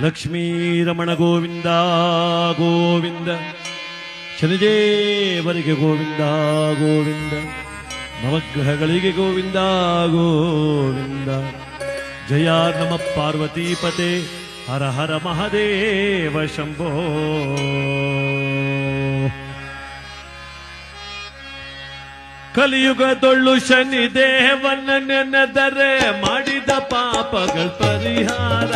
ಲಕ್ಷ್ಮೀರಮಣ ಗೋವಿಂದ ಗೋವಿಂದ. ಶನಿದೇವರಿಗೆ ಗೋವಿಂದ ಗೋವಿಂದ. ನವಗ್ರಹಗಳಿಗೆ ಗೋವಿಂದ ಗೋವಿಂದ. ಜಯ ನಮ ಪಾರ್ವತೀಪತೆ ಹರ ಹರ ಮಹದೇವ ಶಂಭೋ. ಕಲಿಯುಗದೊಳ್ಳು ಶನಿ ದೇವನ ನೆನೆದರೆ ಮಾಡಿದ ಪಾಪಗಳ ಪರಿಹಾರ.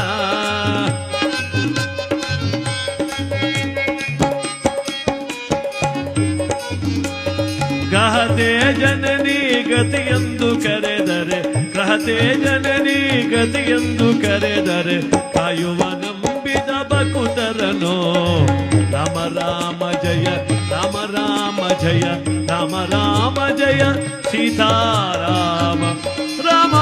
ಜನನಿ ಗತಿ ಎಂದು ಕರೆದರೆ ಗ್ರಹತೆ ಜನನಿ ಗತಿ ಎಂದು ಕರೆದರೆ ಕಾಯುವ ನಂಬಿದ ಬಕುತರನೋ ರಾಮ ರಾಮ ಜಯ, ರಾಮ ರಾಮ ಜಯ, ರಾಮ ರಾಮ ಜಯ, ಸೀತಾರಾಮ, ರಾಮ.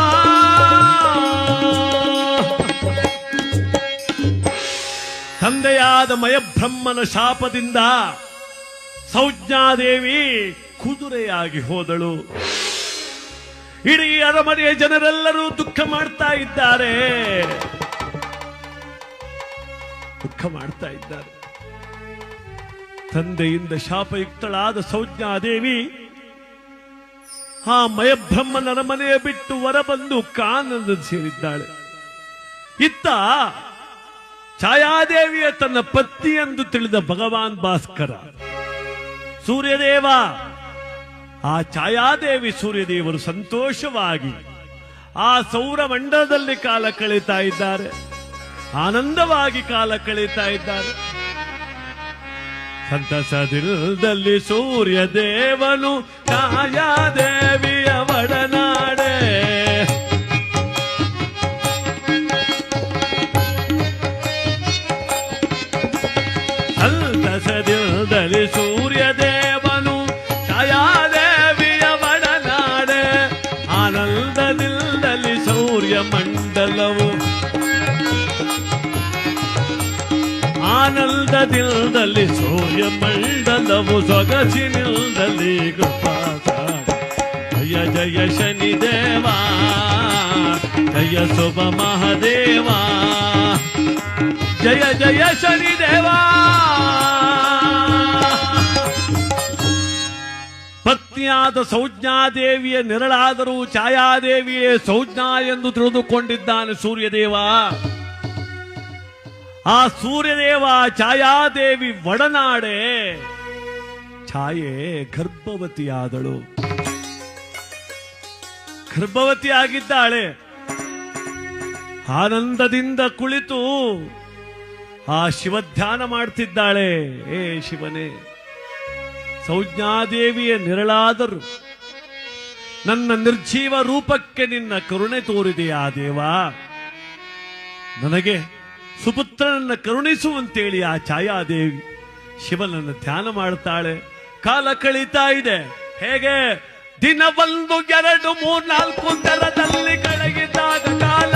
ತಂದೆಯಾದ ಮಯಬ್ರಹ್ಮನ ಶಾಪದಿಂದ ಸಂಜ್ಞಾದೇವಿ ಕುದುರೆಯಾಗಿ ಹೋದಳು. ಇಡೀ ಅರಮನೆಯ ಜನರೆಲ್ಲರೂ ದುಃಖ ಮಾಡ್ತಾ ಇದ್ದಾರೆ. ದುಃಖ ಮಾಡ್ತಾ ಇದ್ದಾರೆ. ತಂದೆಯಿಂದ ಶಾಪಯುಕ್ತಳಾದ ಸಂಜ್ಞಾದೇವಿ ಆ ಮಯಬ್ರಹ್ಮನ ಅರಮನೆಯ ಬಿಟ್ಟು ಹೊರಬಂದು ಕಾನಂದ ಸೇರಿದ್ದಾಳೆ. ಇತ್ತ ಛಾಯಾದೇವಿಯ ತನ್ನ ಪತ್ನಿ ಎಂದು ತಿಳಿದ ಭಗವಾನ್ ಭಾಸ್ಕರ, ಸೂರ್ಯದೇವ ಆ ಛಾಯಾದೇವಿ ಸೂರ್ಯದೇವರು ಸಂತೋಷವಾಗಿ ಆ ಸೌರಮಂಡಲದಲ್ಲಿ ಕಾಲ ಕಳೀತಾ ಇದ್ದಾರೆ. ಆನಂದವಾಗಿ ಕಾಲ ಕಳೀತಾ ಇದ್ದಾರೆ. ಸಂತಸದಿಲ್ದಲ್ಲಿ ಸೂರ್ಯ ದೇವನು ಛಾಯಾದೇವಿಯ ಆನಂದದಿಲ್ದಲ್ಲಿ ಸೂರ್ಯ ಮಂಡಲವು ಸೊಗಸಿನಿಲ್ದಲ್ಲಿ ಕೃಪಾಸಾರ. ಜಯ ಜಯ ಶನಿದೇವ ಜಯ ಶುಭ ಮಹಾದೇವ. ಜಯ ಜಯ ಶನಿದೇವ ಪತ್ನಿಯಾದ ಸೌಜ್ಞಾದೇವಿಯ ನೆರಳಾದರೂ ಛಾಯಾದೇವಿಯೇ ಸೌಜ್ಞಾ ಎಂದು ತಿಳಿದುಕೊಂಡಿದ್ದಾನೆ ಸೂರ್ಯದೇವ. ಆ ಸೂರ್ಯದೇವ ಛಾಯಾದೇವಿ ಒಡನಾಡೆ. ಛಾಯೆ ಗರ್ಭವತಿಯಾದಳು. ಗರ್ಭವತಿಯಾಗಿದ್ದಾಳೆ. ಆನಂದದಿಂದ ಕುಳಿತು ಆ ಶಿವಧ್ಯಾನ ಮಾಡ್ತಿದ್ದಾಳೆ. ಏ ಶಿವನೇ, ಸಂಜ್ಞಾದೇವಿಯ ನಿರಳಾದರು. ನನ್ನ ನಿರ್ಜೀವ ರೂಪಕ್ಕೆ ನಿನ್ನ ಕರುಣೆ ತೋರಿದೆಯಾ ದೇವ? ನನಗೆ ಸುಪುತ್ರನನ್ನ ಕರುಣಿಸುವಂತೇಳಿ ಆ ಛಾಯಾದೇವಿ ಶಿವನನ್ನು ಧ್ಯಾನ ಮಾಡ್ತಾಳೆ ಕಾಲ ಕಳೀತಾ ಇದೆ. ಹೇಗೆ? ದಿನ ಒಂದು ಎರಡು ಮೂರ್ನಾಲ್ಕು ದರದಲ್ಲಿ ಕಳಗಿದಾಗ ಕಾಲ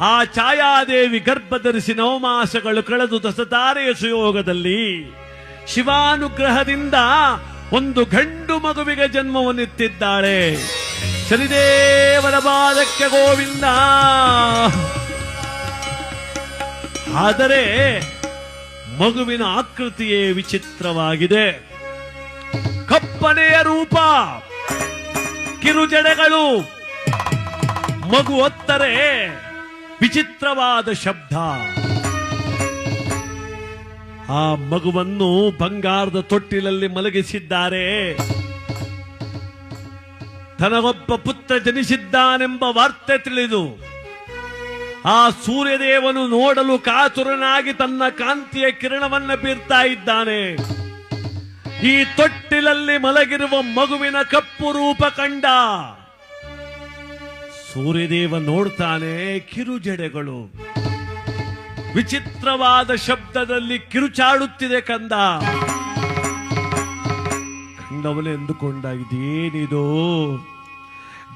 ಆ ಛಾಯಾದೇವಿ ಗರ್ಭ ಧರಿಸಿ ನವಮಾಸಗಳು ಕಳೆದು ದಸತಾರೆಯ ಸುಯೋಗದಲ್ಲಿ ಶಿವಾನುಗ್ರಹದಿಂದ ಒಂದು ಗಂಡು ಮಗುವಿಗೆ ಜನ್ಮವನ್ನಿತ್ತಿದ್ದಾಳೆ ಶನಿದೇವರ ಬಾಲಕ್ಕೆ ಗೋವಿಂದ. ಆದರೆ ಮಗುವಿನ ಆಕೃತಿಯೇ ವಿಚಿತ್ರವಾಗಿದೆ. ಕಪ್ಪನೆಯ ರೂಪ, ಕಿರುಜಡೆಗಳು, ಮಗು ಒತ್ತರೆ ವಿಚಿತ್ರವಾದ ಶಬ್ದ. ಆ ಮಗುವನ್ನು ಬಂಗಾರದ ತೊಟ್ಟಿಲಲ್ಲಿ ಮಲಗಿಸಿದ್ದಾರೆ. ತನಗೊಬ್ಬ ಪುತ್ರ ಜನಿಸಿದ್ದಾನೆಂಬ ವಾರ್ತೆ ತಿಳಿದು, ಆ ಸೂರ್ಯದೇವನು ನೋಡಲು ಕಾತುರನಾಗಿ ತನ್ನ ಕಾಂತಿಯ ಕಿರಣವನ್ನು ಬೀರ್ತಾ ಇದ್ದಾನೆ. ಈ ತೊಟ್ಟಿಲಲ್ಲಿ ಮಲಗಿರುವ ಮಗುವಿನ ಕಪ್ಪು ರೂಪ ಕಂಡ ಸೂರ್ಯದೇವ ನೋಡ್ತಾನೆ ಕಿರುಜಡೆಗಳು. ವಿಚಿತ್ರವಾದ ಶಬ್ದದಲ್ಲಿ ಕಿರುಚಾಡುತ್ತಿದೆ ಕಂದ. ಕಂಡವನೇ ಎಂದುಕೊಂಡ ಇದೇನಿದು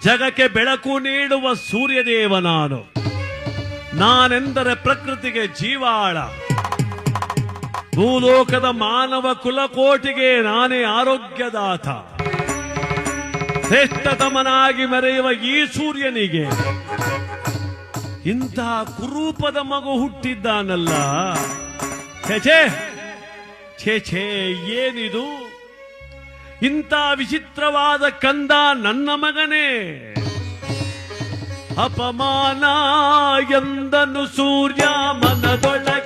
ಜಗಕ್ಕೆ ಬೆಳಕು ನೀಡುವ ಸೂರ್ಯದೇವ ನಾನು. ನಾನೆಂದರೆ ಪ್ರಕೃತಿಗೆ ಜೀವಾಳ. ಭೂಲೋಕದ ಮಾನವ ಕುಲಕೋಟಿಗೆ ನಾನೇ ಆರೋಗ್ಯದಾತ. ಶ್ರೇಷ್ಠತಮನಾಗಿ ಮೆರೆಯುವ ಈ ಸೂರ್ಯನಿಗೆ ಇಂತಹ ಕುರೂಪದ ಮಗು ಹುಟ್ಟಿದ್ದಾನಲ್ಲ. ಛೇ ಛೇ ಛೇ, ಏನಿದು? ಇಂಥ ವಿಚಿತ್ರವಾದ ಕಂದ ನನ್ನ ಮಗನೇ. ಅಪಮಾನ ಎಂದನು ಸೂರ್ಯ ಮನದೊಳಗೆ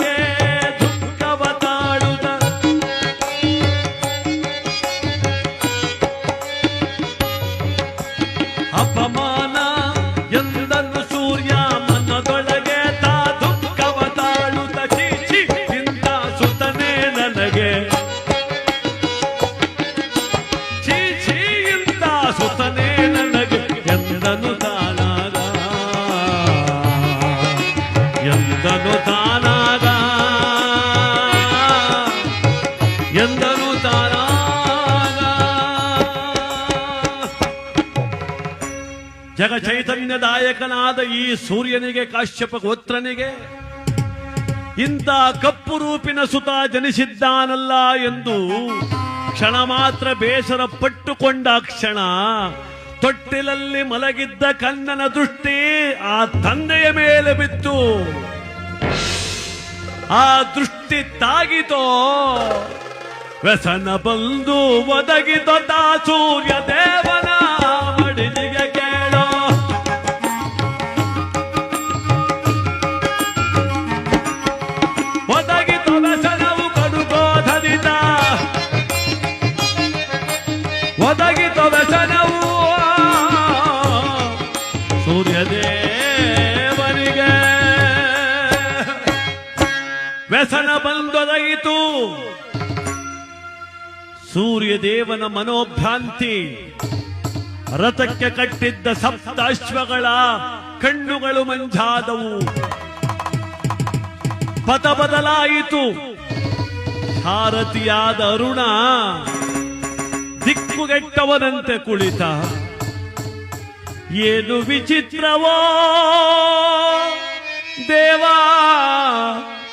ಜಗ ಚೈತನ್ಯದಾಯಕನಾದ ಈ ಸೂರ್ಯನಿಗೆ, ಕಾಶ್ಯಪ ಗೋತ್ರನಿಗೆ ಇಂಥ ಕಪ್ಪು ರೂಪಿನ ಸುತ ಜನಿಸಿದ್ದಾನಲ್ಲ ಎಂದು ಕ್ಷಣ ಮಾತ್ರ ಬೇಸರ ಪಟ್ಟುಕೊಂಡ ಕ್ಷಣ ತೊಟ್ಟಿಲಲ್ಲಿ ಮಲಗಿದ್ದ ಕಣ್ಣನ ದೃಷ್ಟಿ ಆ ತಂದೆಯ ಮೇಲೆ ಬಿತ್ತು. ಆ ದೃಷ್ಟಿ ತಾಗಿತೋ, ವ್ಯಸನ ಬಂದು ಒದಗಿದೊಡ್ಡ ಸೂರ್ಯ ದೇವನ ಸೂರ್ಯದೇವನ ಮನೋಭ್ರಾಂತಿ. ರಥಕ್ಕೆ ಕಟ್ಟಿದ್ದ ಸಪ್ತಾಶ್ವಗಳ ಕಣ್ಣುಗಳು ಮಂಜಾದವು. ಪಥ ಬದಲಾಯಿತು. ಭಾರತಿಯಾದ ಅರುಣ ದಿಕ್ಕುಗೆಟ್ಟವನಂತೆ ಕುಳಿತ. ಏನು ವಿಚಿತ್ರವೋ? ದೇವಾ,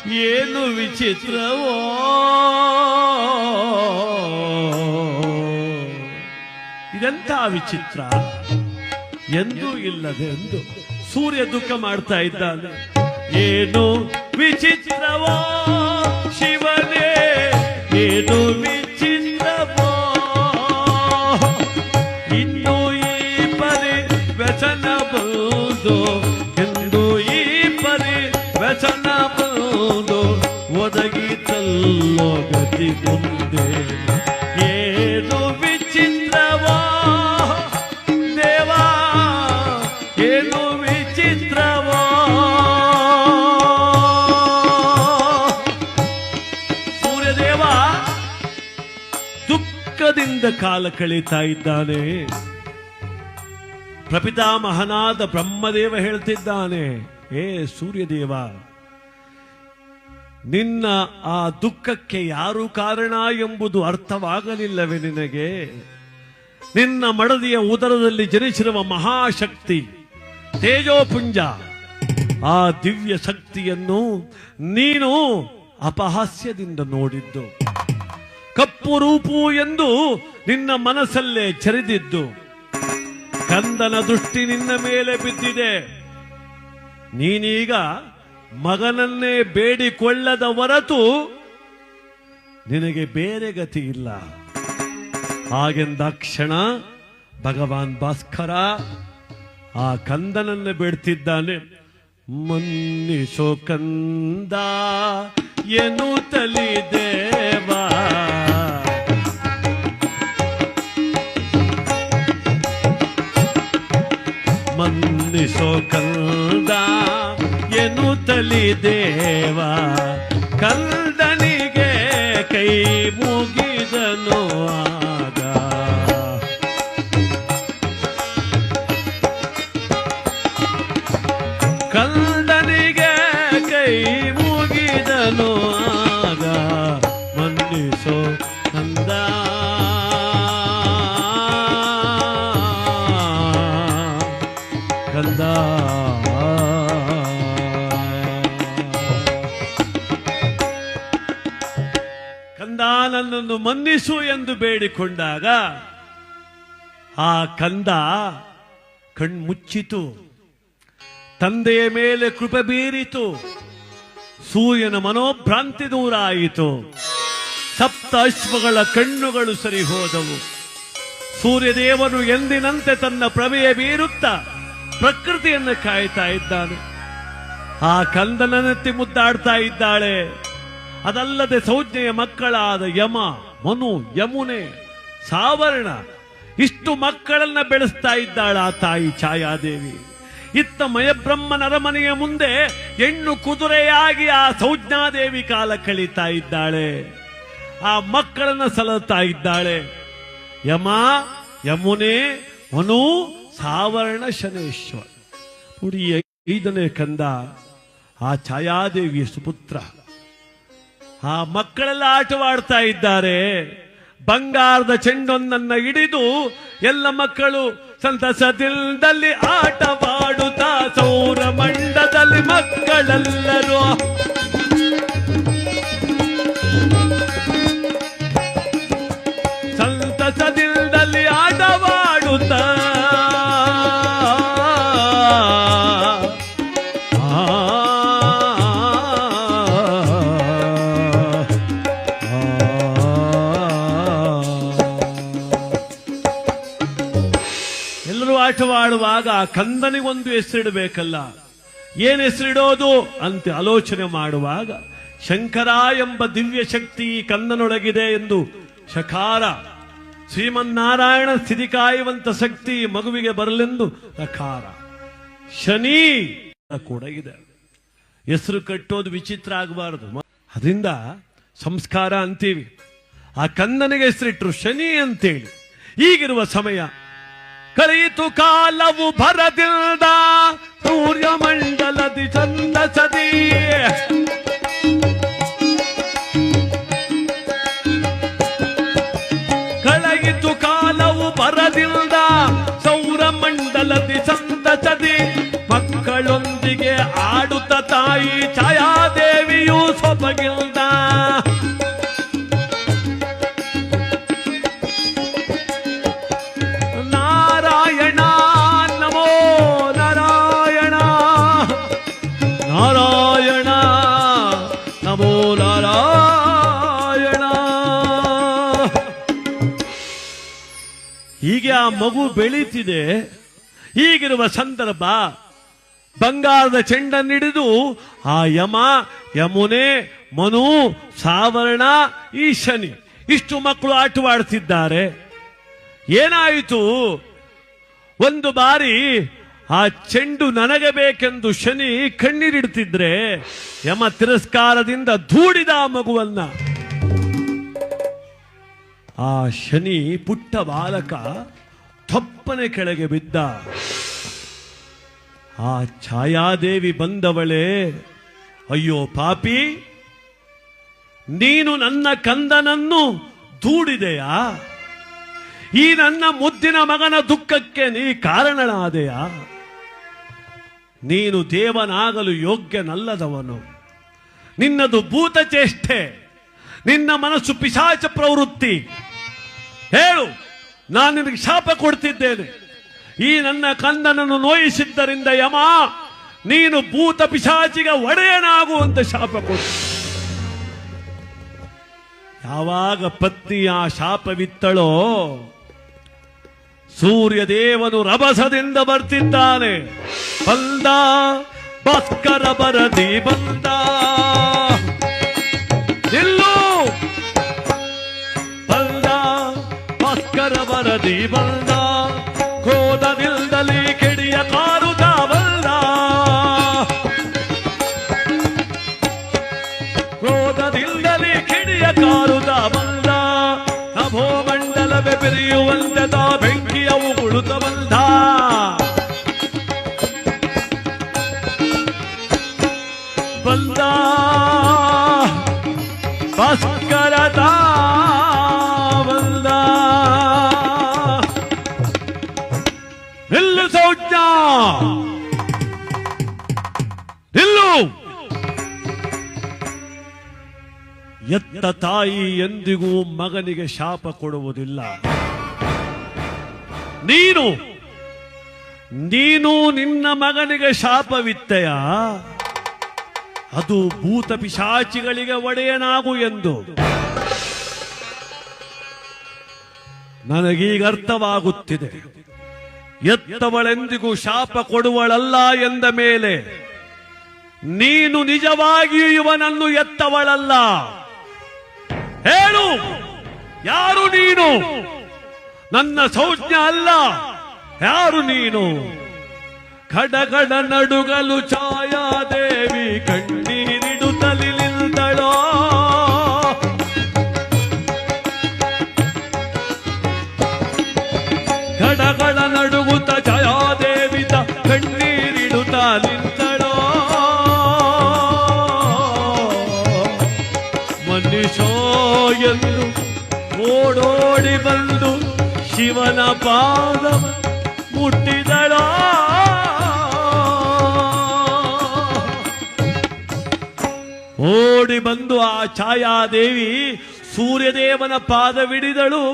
ಏನು ವಿಚಿತ್ರವೋ? ಇದೆಂಥ ವಿಚಿತ್ರ? ಎಂದೂ ಇಲ್ಲದೆ ಎಂದು ಸೂರ್ಯ ದುಃಖ ಮಾಡ್ತಾ ಇದ್ದಾನೆ ಏನು ವಿಚಿತ್ರವೋ ಶಿವನೇ? ಏನು ವಿಚಿತ್ರವೋ? ಇನ್ನು ಈ ಪರಿ ವ್ಯಸನ ಬಹುದು ಎಂದು ಈ ಪರಿ ವ್ಯಸನ ಒದಗಿ ಒದಗಿತಲ್ಲೋ ಗತಿ ಮುಂದೆ. ಕಾಲ ಕಳೀತಾ ಇದ್ದಾನೆ. ಪ್ರಪಿತಾಮಹನಾದ ಬ್ರಹ್ಮದೇವ ಹೇಳ್ತಿದ್ದಾನೆ, ಏ ಸೂರ್ಯದೇವ, ನಿನ್ನ ಆ ದುಃಖಕ್ಕೆ ಯಾರು ಕಾರಣ ಎಂಬುದು ಅರ್ಥವಾಗಲಿಲ್ಲವೇ ನಿನಗೆ? ನಿನ್ನ ಮಡದಿಯ ಉದರದಲ್ಲಿ ಜನಿಸಿರುವ ಮಹಾಶಕ್ತಿ ತೇಜೋಪುಂಜ, ಆ ದಿವ್ಯ ಶಕ್ತಿಯನ್ನು ನೀನು ಅಪಹಾಸ್ಯದಿಂದ ನೋಡಿದ್ದು. ಕಪ್ಪು ರೂಪು ಎಂದು ನಿನ್ನ ಮನಸ್ಸಲ್ಲೇ ಚರಿದಿದ್ದು. ಕಂದನ ದೃಷ್ಟಿ ನಿನ್ನ ಮೇಲೆ ಬಿದ್ದಿದೆ. ನೀನೀಗ ಮಗನನ್ನೇ ಬೇಡಿಕೊಳ್ಳದ ಹೊರತು ನಿನಗೆ ಬೇರೆ ಗತಿ ಇಲ್ಲ. ಹಾಗೆಂದ ಕ್ಷಣ ಭಗವಾನ್ ಭಾಸ್ಕರ ಆ ಕಂದನನ್ನು ಬೇಡ್ತಿದ್ದಾನೆ. ಮನ್ನಿಸೋ ಕಂದ ಏನು ತಲಿ ದೇವಾ. ಮನ್ನಿಸೋ ಕಂದ ಏನು ತಲಿ ದೇವಾ. ಕಂದನಿಗೆ ಕೈ ಮುಗಿದನು. ಮನ್ನಿಸು ಎಂದು ಬೇಡಿಕೊಂಡಾಗ ಆ ಕಂದ ಕಣ್ಮುಚ್ಚಿತು ತಂದೆಯ ಮೇಲೆ ಕೃಪೆ ಬೀರಿತು. ಸೂರ್ಯನ ಮನೋಭ್ರಾಂತಿ ದೂರಾಯಿತು. ಸಪ್ತ ಅಶ್ವಗಳ ಕಣ್ಣುಗಳು ಸರಿ ಹೋದವು. ಸೂರ್ಯದೇವನು ಎಂದಿನಂತೆ ತನ್ನ ಪ್ರಭೆಯ ಬೀರುತ್ತಾ ಪ್ರಕೃತಿಯನ್ನು ಕಾಯ್ತಾ ಇದ್ದಾನೆ. ಆ ಕಂದನನೆತ್ತಿ ಮುದ್ದಾಡ್ತಾ ಇದ್ದಾಳೆ. ಅದಲ್ಲದೆ ಸೌಜ್ಞೆಯ ಮಕ್ಕಳಾದ ಯಮ ಮನು ಯಮುನೆ, ಸಾವರ್ಣ, ಇಷ್ಟು ಮಕ್ಕಳನ್ನ ಬೆಳೆಸ್ತಾ ಇದ್ದಾಳ ಆ ತಾಯಿ ಛಾಯಾದೇವಿ. ಇತ್ತ ಮಯಬ್ರಹ್ಮನ ಅರಮನೆಯ ಮುಂದೆ ಹೆಣ್ಣು ಕುದುರೆಯಾಗಿ ಆ ಸೌಜ್ಞಾದೇವಿ ಕಾಲ ಕಳೀತಾ ಇದ್ದಾಳೆ. ಆ ಮಕ್ಕಳನ್ನ ಸಲತಾ ಇದ್ದಾಳೆ. ಯಮ, ಯಮುನೆ, ಮನು, ಸಾವರ್ಣ, ಶನೇಶ್ವರ. ಪುಡಿಯ ಐದನೇ ಕಂದ, ಆ ಛಾಯಾದೇವಿಯ ಸುಪುತ್ರ. ಆ ಮಕ್ಕಳೆಲ್ಲ ಆಟವಾಡ್ತಾ ಇದ್ದಾರೆ. ಬಂಗಾರದ ಚೆಂಡೊಂದನ್ನ ಹಿಡಿದು ಎಲ್ಲ ಮಕ್ಕಳು ಸಂತಸದಿಲ್ದಲ್ಲಿ ಆಟವಾಡುತ್ತಾ ಸೌರ ಮಂಡದಲ್ಲಿ ಮಕ್ಕಳೆಲ್ಲರೂ. ಸಂತಸದಿಂದಲ್ಲಿ ಆಟವಾಡುವಾಗ ಆ ಕಂದನಿಗೊಂದು ಹೆಸರಿಡಬೇಕಲ್ಲ. ಏನ್ ಹೆಸರಿಡೋದು? ಅಂತ ಆಲೋಚನೆ ಮಾಡುವಾಗ, ಶಂಕರ ಎಂಬ ದಿವ್ಯ ಶಕ್ತಿ ಕಂದನೊಳಗಿದೆ ಎಂದು ಶಕಾರ, ಶ್ರೀಮನ್ನಾರಾಯಣ ಸ್ಥಿತಿ ಕಾಯುವಂತ ಶಕ್ತಿ ಮಗುವಿಗೆ ಬರಲೆಂದು ರಕಾರ ಶನಿ ಕೂಡ ಇದೆ. ಹೆಸರು ಕಟ್ಟೋದು ವಿಚಿತ್ರ ಆಗಬಾರದು. ಅದರಿಂದ ಸಂಸ್ಕಾರ ಅಂತೀವಿ. ಆ ಕಂದನಿಗೆ ಹೆಸರಿಟ್ರು ಶನಿ ಅಂತೇಳಿ. ಈಗಿರುವ ಸಮಯ ಕಳೆಯಿತು ಕಾಲವು ಭರದಿಲ್ದ ಸೂರ್ಯ ಮಂಡಲದಿ ಚಂದಸದಿ ಕಳೆಯಿತು ಕಾಲವು ಭರದಿಲ್ದ ಸೌರ ಮಂಡಲದಿ ಸಂದಸದಿ ಮಕ್ಕಳೊಂದಿಗೆ ಆಡುತ್ತ ತಾಯಿ ಛಾಯಾದೇವಿಯು ಸೊಬಗಿಲ್ದ ಮಗು ಬೆಳೀತಿದೆ. ಈಗಿರುವ ಸಂದರ್ಭ, ಬಂಗಾರದ ಚೆಂಡನ್ನಿಡಿದು ಆ ಯಮ, ಯಮುನೆ, ಮನು, ಸಾವರ್ಣ ಈ ಶನಿ ಇಷ್ಟು ಮಕ್ಕಳು ಆಟವಾಡ್ತಿದ್ದಾರೆ. ಏನಾಯಿತು? ಒಂದು ಬಾರಿ ಆ ಚೆಂಡು ನನಗೆ ಬೇಕೆಂದು ಶನಿ ಕಣ್ಣೀರಿಡ್ತಿದ್ರೆ ಯಮ ತಿರಸ್ಕಾರದಿಂದ ಧೂಡಿದ ಆ ಮಗುವನ್ನ. ಆ ಶನಿ ಪುಟ್ಟ ಬಾಲಕ ತಪ್ಪನೆ ಕೆಳಗೆ ಬಿದ್ದ. ಆ ಛಾಯಾದೇವಿ ಬಂದವಳೆ, ಅಯ್ಯೋ ಪಾಪಿ, ನೀನು ನನ್ನ ಕಂದನನ್ನು ದೂಡಿದೆಯಾ? ಈ ನನ್ನ ಮುದ್ದಿನ ಮಗನ ದುಃಖಕ್ಕೆ ನೀ ಕಾರಣನಾದೆಯಾ ನೀನು ದೇವನಾಗಲು ಯೋಗ್ಯನಲ್ಲದವನು. ನಿನ್ನದು ಭೂತ ಚೇಷ್ಟೆ ನಿನ್ನ ಮನಸ್ಸು ಪಿಶಾಚ ಪ್ರವೃತ್ತಿ. ಹೇಳು. ನಾನು ನಿನಗೆ ಶಾಪ ಕೊಡ್ತಿದ್ದೇನೆ. ಈ ನನ್ನ ಕಂದನನ್ನು ನೋಯಿಸಿದ್ದರಿಂದ ಯಮ, ನೀನು ಭೂತ ಪಿಶಾಚಿಗ ಒಡೆಯನಾಗುವಂತ ಶಾಪ ಕೊಡು. ಯಾವಾಗ ಪತ್ನಿ ಆ ಶಾಪವಿತ್ತಳೋ ಸೂರ್ಯ ದೇವನು ರಭಸದಿಂದ ಬರ್ತಿದ್ದಾನೆ. ಬಂದ, ಭಾಸ್ಕರ ಬರದಿ ಬಂದ. ನಿಲ್ಲು ಭಾಸ್ಕರ ತಾಯಿ ಎಂದಿಗೂ ಮಗನಿಗೆ ಶಾಪ ಕೊಡುವುದಿಲ್ಲ. ನೀನು ನೀನು ನಿನ್ನ ಮಗನಿಗೆ ಶಾಪವಿತ್ತೆಯ? ಅದು ಭೂತ ಪಿಶಾಚಿಗಳಿಗೆ ಒಡೆಯನಾಗು ಎಂದು. ನನಗೀಗ ಅರ್ಥವಾಗುತ್ತಿದೆ. ಎತ್ತವಳೆಂದಿಗೂ ಶಾಪ ಕೊಡುವಳಲ್ಲ ಎಂದ ಮೇಲೆ, ನೀನು ನಿಜವಾಗಿಯೂ ಇವನನ್ನು ಎತ್ತವಳಲ್ಲ. ಹೇಳು. ಯಾರು ನೀನು? ನನ್ನ ಸೌಜ್ಞ ಅಲ್ಲ. ಯಾರು ನೀನು? ಖಡಗಡ ನಡುಗಲು ಛಾಯಾದೇವಿ ಕಣ್ಣೀರಿಡುತ್ತಲಿ ಶಿವನ ಪಾದ ಮುಟ್ಟಿದಳ. ಓಡಿ ಬಂದು ಆ ಛಾಯಾದೇವಿ ಸೂರ್ಯದೇವನ ಪಾದವಿಡಿದಳು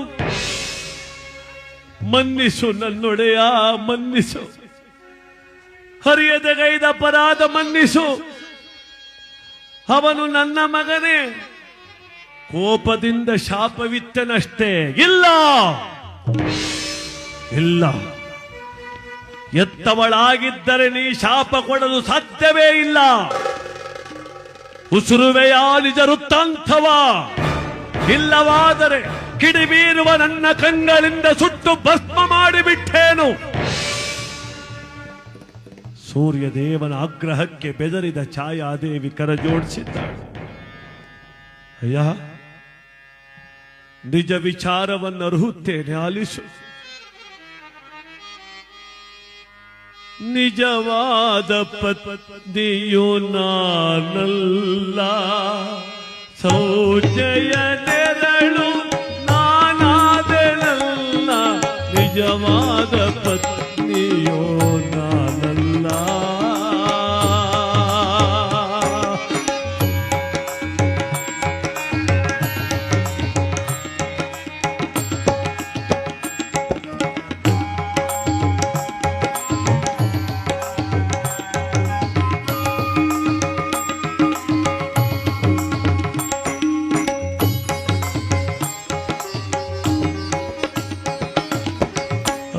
ಮನ್ನಿಸು ನನ್ನೊಡೆಯ, ಮನ್ನಿಸು. ಹರಿಯದಗೈದ ಅಪರಾಧ ಮನ್ನಿಸು. ಅವನು ನನ್ನ ಮಗನೇ. ಕೋಪದಿಂದ ಶಾಪವಿತ್ತನಷ್ಟೇ. ಇಲ್ಲ. ಇಲ್ಲ. ಎತ್ತವಳಾಗಿದ್ದರೆ ನೀ ಶಾಪ ಕೊಡಲು ಸಾಧ್ಯವೇ ಇಲ್ಲ. ಉಸುರುವೆಯ ನಿಜ ವೃತ್ತಾಂತವ ಇಲ್ಲವಾದರೆ ಕಿಡಿಬೀರುವ ನನ್ನ ಕಂಗಳಿಂದ ಸುಟ್ಟು ಭಸ್ಮ ಮಾಡಿಬಿಟ್ಟೇನು. ಸೂರ್ಯದೇವನ ಆಗ್ರಹಕ್ಕೆ ಬೆದರಿದ ಛಾಯಾದೇವಿ ಕರ ಜೋಡಿಸಿದ್ದಾಳೆ ಅಯ್ಯ ನಿಜ ವಿಚಾರವನ್ನು ಅರ್ಹುತ್ತೇನೆ ಆಲಿಸು. ನಿಜವಾದ ಪತ್ನಿಯು ನಾನಲ್ಲ ಸೌಜಯ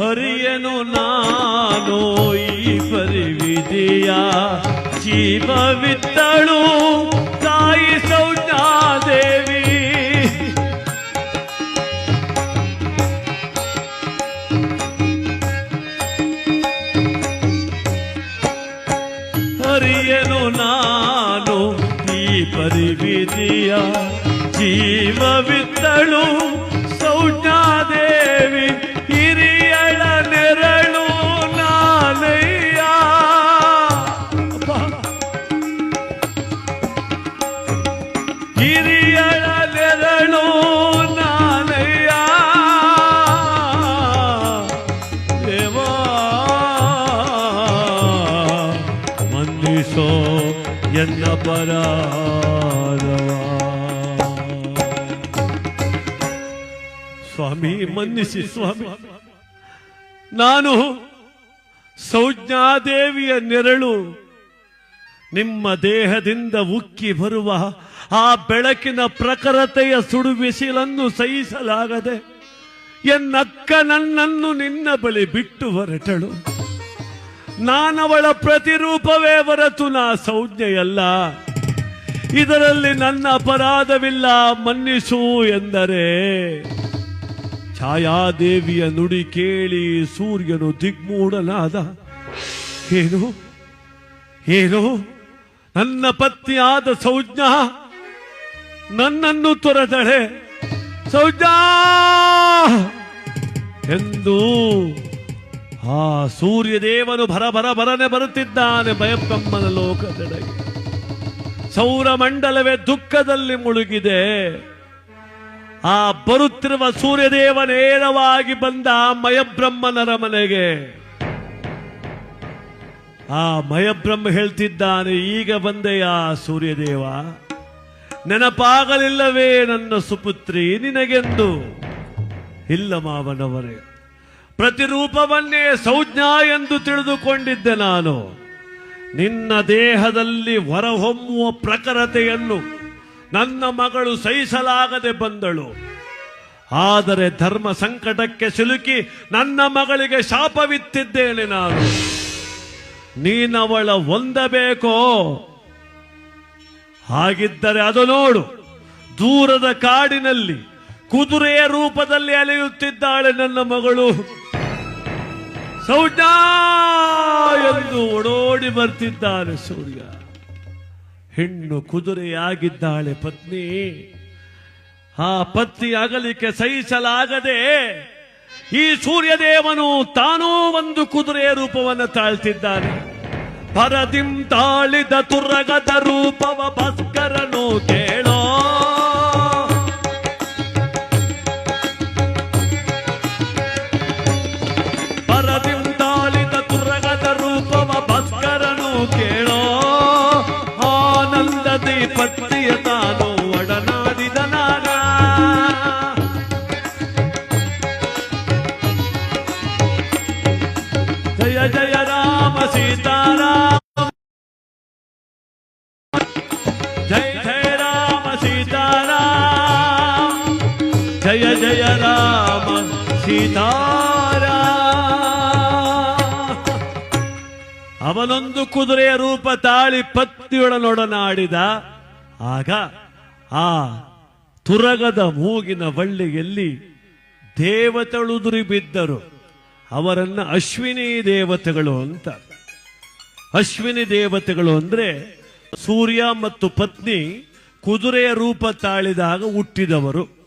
ಹರಿಯನು ನಾನು ಈ ಪರಿವಿದೆಯ ಜೀವವಿತ್ತಳು. ತಾಯಿ ಸೌಜಾದೇವಿ ಹರಿಯನು ನಾನು ಈ ಪರಿವಿದೆಯ ಜೀವವಿದ್ದಳು ಸ್ವಾಮಿ, ಮನ್ನಿಸಿ, ಸ್ವಾಮಿ. ನಾನು ಸೌಜ್ಞಾದೇವಿಯ ನೆರಳು ನಿಮ್ಮ ದೇಹದಿಂದ ಉಕ್ಕಿ ಬರುವ ಆ ಬೆಳಕಿನ ಪ್ರಖರತೆಯ ಸುಡುಬಿಸಿಲನ್ನು ಸಹಿಸಲಾಗದೆ ಎನ್ನಕ್ಕ ನನ್ನನ್ನು ನಿನ್ನ ಬಳಿ ಬಿಟ್ಟು ಹೊರಟಳು. ನಾನವಳ ಪ್ರತಿರೂಪವೇ ಹೊರತು ನಾ ಸೌಜ್ಞೆಯಲ್ಲ. ಇದರಲ್ಲಿ ನನ್ನ ಅಪರಾಧವಿಲ್ಲ, ಮನ್ನಿಸು ಎಂದರೆ. ಛಾಯಾದೇವಿಯ ನುಡಿ ಕೇಳಿ ಸೂರ್ಯನು ದಿಗ್ಮೂಢನಾದ. ಏನು? ಏನು? ನನ್ನ ಪತ್ನಿಯಾದ ಸೌಜ್ಞಾ ನನ್ನನ್ನು ತೊರೆದಳೆ. ಸೌಜ್ಞಾ! ಎಂದು ಆ ಸೂರ್ಯದೇವನು ಭರ ಭರ ಭರನೆ ಬರುತ್ತಿದ್ದಾನೆ ಭಯಬ್ರಹ್ಮನ ಲೋಕದೆಡೆಗೆ. ಸೌರಮಂಡಲವೇ ದುಃಖದಲ್ಲಿ ಮುಳುಗಿದೆ. ಆ ಬರುತ್ತಿರುವ ಸೂರ್ಯದೇವ ನೇರವಾಗಿ ಬಂದ ಮಯಬ್ರಹ್ಮನರ ಮನೆಗೆ. ಆ ಮಯಬ್ರಹ್ಮ ಹೇಳ್ತಿದ್ದಾನೆ, ಈಗ ಬಂದೆಯ ಸೂರ್ಯದೇವ. ನೆನಪಾಗಲಿಲ್ಲವೇ ನನ್ನ ಸುಪುತ್ರಿ, ನಿನಗೆಂದು? ಇಲ್ಲ ಮಾವನವರೇ. ಪ್ರತಿರೂಪವನ್ನೇ ಸೌಜ್ಞಾ ಎಂದು ತಿಳಿದುಕೊಂಡಿದ್ದೆ ನಾನು. ನಿನ್ನ ದೇಹದಲ್ಲಿ ಹೊರಹೊಮ್ಮುವ ಪ್ರಖರತೆಯನ್ನು ನನ್ನ ಮಗಳು ಸಹಿಸಲಾಗದೆ ಬಂದಳು. ಆದರೆ ಧರ್ಮ ಸಂಕಟಕ್ಕೆ ಸಿಲುಕಿ ನನ್ನ ಮಗಳಿಗೆ ಶಾಪವಿತ್ತಿದ್ದೇನೆ ನಾನು. ನೀನವಳ ಹೊಂದಬೇಕೋ? ಹಾಗಿದ್ದರೆ ಅದು ನೋಡು. ದೂರದ ಕಾಡಿನಲ್ಲಿ ಕುದುರೆಯ ರೂಪದಲ್ಲಿ ಅಲೆಯುತ್ತಿದ್ದಾಳೆ ನನ್ನ ಮಗಳು. ಓಡೋಡಿ ಬರ್ತಿದ್ದಾನೆ ಸೂರ್ಯ. ಹೆಣ್ಣು ಕುದುರೆಯಾಗಿದ್ದಾಳೆ ಪತ್ನಿ. ಆ ಪತ್ನಿ ಅಗಲಿಕೆ ಸಹಿಸಲಾಗದೆ ಈ ಸೂರ್ಯದೇವನು ತಾನೂ ಒಂದು ಕುದುರೆಯ ರೂಪವನ್ನು ತಾಳ್ತಿದ್ದಾನೆ. ಪರದಿಂ ತಾಳಿದ ತುರಗದ ರೂಪವ ಭಸ್ಕರನು ಕೇಳೋ. ಜಯ ರಾಮ ಸೀತಾರಾಮ. ಜಯ ಜಯ ರಾಮ ಸೀತಾರಾ ಜಯ ಜಯ ರಾಮ ಅವನೊಂದು ಕುದುರೆಯ ರೂಪ ತಾಳಿ ಪತ್ನಿಯೊಡನೊಡನಾಡಿದ ಆಗ ಆ ತುರಗದ ಮೂಗಿನ ಬಳ್ಳಿಯಲ್ಲಿ ದೇವತೆಳುದುರಿ ಬಿದ್ದರು. ಅವರನ್ನ ಅಶ್ವಿನಿ ದೇವತೆಗಳು ಅಂತ. ಅಶ್ವಿನಿ ದೇವತೆಗಳು ಅಂದ್ರೆ ಸೂರ್ಯ ಮತ್ತು ಪತ್ನಿ ಕುದುರೆಯ ರೂಪ ತಾಳಿದಾಗ ಹುಟ್ಟಿದವರು.